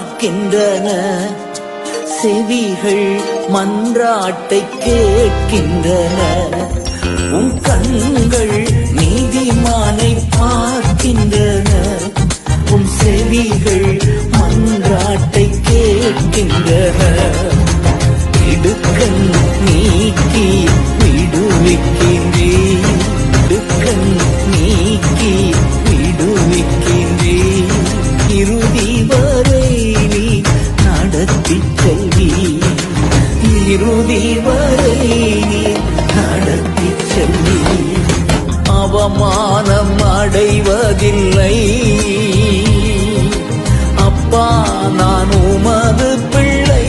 பார்க்கின்றன. செவிகள் மன்றாட்டை கேட்கின்றன. உன் கண்கள் நடத்தி இறுதி வரை நீ நடத்தி செல்வி அவமானம் அடைவதில்லை. அப்பா நான் உமது பிள்ளை.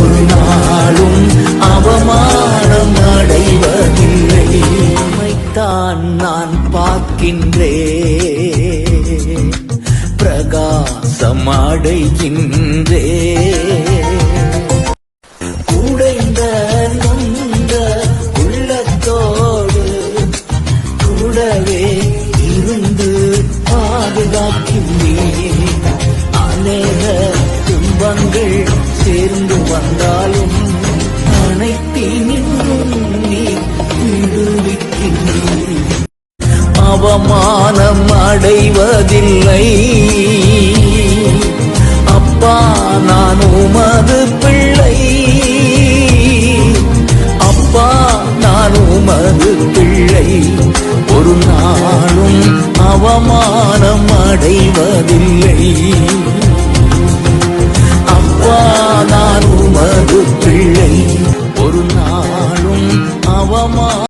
ஒரு நாளும் அவமானம் அடைவதில்லை. உம்மைத்தான் நான் பார்க்கின்றேன். சமாடைகின்றே உடைந்த நொந்த உள்ளத்தோடு கூடவே இருந்து பாதுகாக்கின்றேன் அநேக துன்பங்கள் சேர்ந்து வந்தாலும் அனைத்தினின்றும் நீ விடுவிக்கின்றேன். அவமானம் அடைவதில்லை. நான் உமது